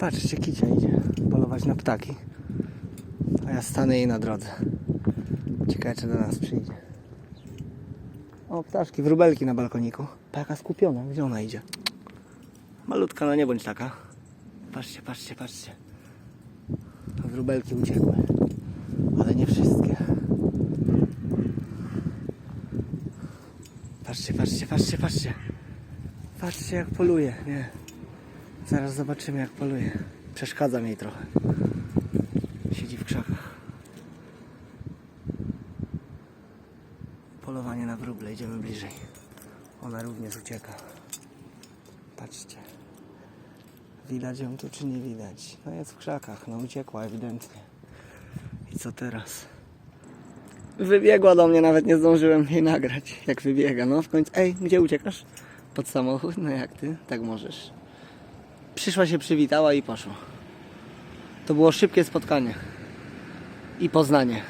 Patrzcie, kicia idzie polować na ptaki. A ja stanę jej na drodze. Ciekawe, czy do nas przyjdzie. O, ptaszki, wróbelki na balkoniku. Pa, Jaka skupiona, gdzie ona idzie? Malutka, no nie bądź taka. Patrzcie, patrzcie, patrzcie. Wróbelki uciekły. Ale nie wszystkie. Patrzcie, patrzcie, patrzcie, patrzcie. Patrzcie jak poluje, nie. Zaraz zobaczymy jak poluje. Przeszkadza mi jej trochę. Siedzi w krzakach. Polowanie na wróble, idziemy bliżej. Ona również ucieka. Patrzcie. Widać ją tu czy nie widać? No jest w krzakach, no uciekła ewidentnie. I co teraz? Wybiegła do mnie, nawet nie zdążyłem jej nagrać, jak wybiega. No w końcu, ej, gdzie uciekasz? Pod samochód? No jak ty? Tak możesz. Przyszła się, przywitała i poszła. To było szybkie spotkanie. I poznanie.